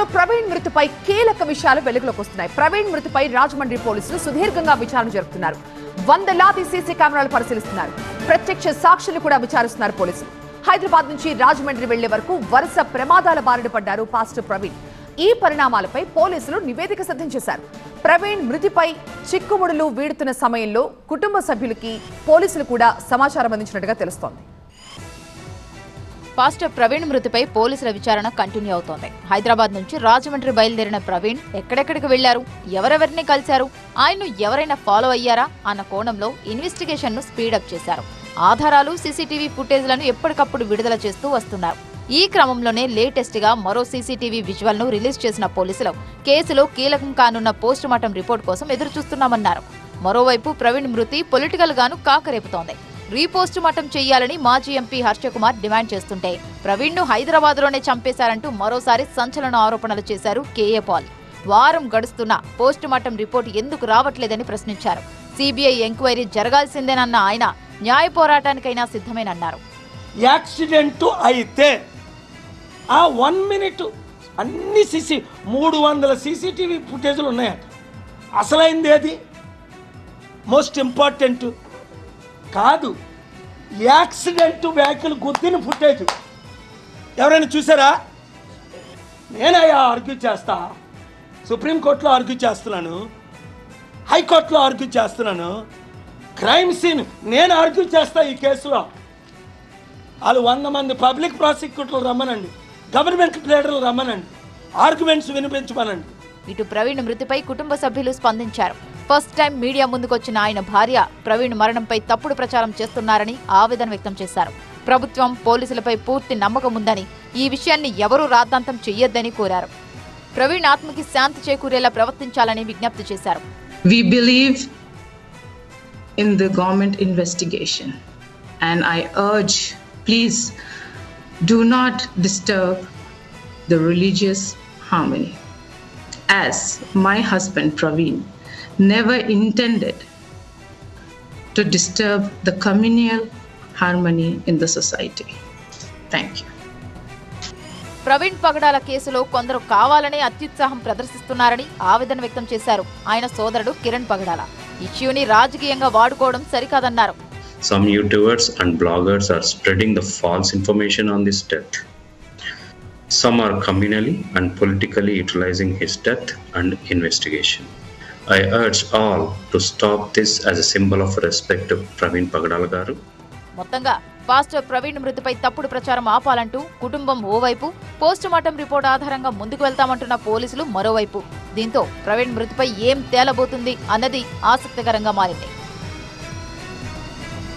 Pastor Praveen మృతిపై కీలక విషయాలు వెలుగులోకి వస్తున్నాయి. ప్రవీణ్ మృతిపై రాజమండ్రి పోలీసులు సుదీర్ఘంగా విచారణ జరుపుతున్నారు. వందలాది సీసీ కెమెరాలు పరిశీలిస్తున్నారు. ప్రత్యక్ష సాక్షులు కూడా విచారిస్తున్నారు పోలీసులు. హైదరాబాద్ నుంచి రాజమండ్రి వెళ్ళే వరకు వరుస ప్రమాదాల బారిన పడ్డారు పాస్టర్ ప్రవీణ్. ఈ పరిణామాలపై పోలీసులు నివేదిక సిద్ధం చేశారు. ప్రవీణ్ మృతిపై చిక్కుముడులు వీడుతున్న సమయంలో కుటుంబ సభ్యులకి పోలీసులు కూడా సమాచారం అందించినట్టుగా తెలుస్తోంది. పాస్టర్ ప్రవీణ్ మృతిపై పోలీసుల విచారణ కంటిన్యూ అవుతోంది. హైదరాబాద్ నుంచి రాజమండ్రి బయలుదేరిన ప్రవీణ్ ఎక్కడెక్కడికి వెళ్ళారు ఎవరెవరిని కలిశారు? ఆయన్ను ఎవరైనా ఫాలో అయ్యారా? అన్న కోణంలో ఇన్వెస్టిగేషన్ను స్పీడప్ చేశారు. ఆధారాలు సీసీటీవీ ఫుటేజ్లను ఎప్పటికప్పుడు విడుదల చేస్తూ వస్తున్నారు. ఈ క్రమంలోనే లేటెస్ట్గా మరో సీసీటీవీ విజువల్ను రిలీజ్ చేసిన పోలీసులు కేసులో కీలకం కానున్న పోస్టుమార్టం రిపోర్ట్ కోసం ఎదురు చూస్తున్నామన్నారు మరోవైపు ప్రవీణ్ మృతి పొలిటికల్ గాను కాకరేపుతోంది. రీపోస్ట్ మార్టం చేయాలని మాజీ ఎంపీ హర్షకుమార్ డిమాండ్ చేస్తుంటే ప్రవీణ్ను హైదరాబాద్లోనే చంపేశారంటూ మరోసారి సంచలన ఆరోపణలు చేశారు కేఏ పాల్. వారం గడుస్తున్నా పోస్ట్ మార్టం రిపోర్ట్ ఎందుకు రావట్లేదని ప్రశ్నించారు. సిబిఐ ఎంక్వైరీ జరగాల్సిందేనన్న ఆయన న్యాయ పోరాటానికైనా సిద్ధమేనన్నారు. యాక్సిడెంట్ అయితే ఆ వన్ మినిట్ అన్ని సిసి మూడు వందల సీసీటీవీ ఫుటేజ్లు ఉన్నాయట. అసలైంది ఏది? మోస్ట్ ఇంపార్టెంట్ కాదు. యాక్సిడెంట్ వెహికల్ గుద్దిన ఫుటేజ్ ఎవరైనా చూసారా? నేనయ్యా ఆర్గ్యూ చేస్తా. సుప్రీంకోర్టులో ఆర్గ్యూ చేస్తున్నాను. హైకోర్టులో ఆర్గ్యూ చేస్తున్నాను. క్రైమ్ సీన్ నేను ఆర్గ్యూ చేస్తా ఈ కేసులో. వాళ్ళు వంద మంది పబ్లిక్ ప్రాసిక్యూటర్లు రమ్మనండి. గవర్నమెంట్ ప్లేడర్లు రమ్మనండి. ఆర్గ్యుమెంట్స్ వినిపించమనండి. ఇటు ప్రవీణ్ మృతిపై కుటుంబ సభ్యులు స్పందించారు. ఫస్ట్ టైం మీడియా ముందుకొచ్చిన ఆయన భార్య ప్రవీణ్ మరణంపై తప్పుడు ప్రచారం చేస్తున్నారని ఆవేదన వ్యక్తం చేశారు. ప్రభుత్వం పోలీసులపై పూర్తి నమ్మకం ఉందని ఈ విషయాన్ని ఎవరూ రాద్ధాంతం చెయ్యొద్దని కోరారు. ప్రవీణ్ ఆత్మకి శాంతి చేకూరేలా ప్రవర్తించాలని విజ్ఞప్తి చేశారు. We believe in the government investigation, and I urge please do not disturb the religious harmony. As my husband Praveen never intended to disturb the communal harmony in the society. Thank you. Praveen పగడాల కేసులో కొందరు కావాలనే అత్యుత్సాహం ప్రదర్శిస్తున్నారని ఆవేదన వ్యక్తం చేశారు ఆయన సోదరుడు కిరణ్ పగడాల ఇష్యూని రాజకీయంగా వాడుకోవడం సరికాదన్నారు Some YouTubers and bloggers are spreading the false information on this death. Some are communally and politically utilizing his death and investigation. I urge all to stop this as a symbol of respect to Praveen Pagadala మొత్తంగా pastor Praveen మృతిపై తప్పుడు ప్రచారం ఆపాలంటూ కుటుంబం ఓవైపు postmortem report ఆధారంగా ముందుకు వెళ్తామంటున్న పోలీసులు మరోవైపు. దీంతో ప్రవీణ్ మృతిపై ఏం తేలబోతుంది అన్నది ఆసక్తికరంగా మారింది.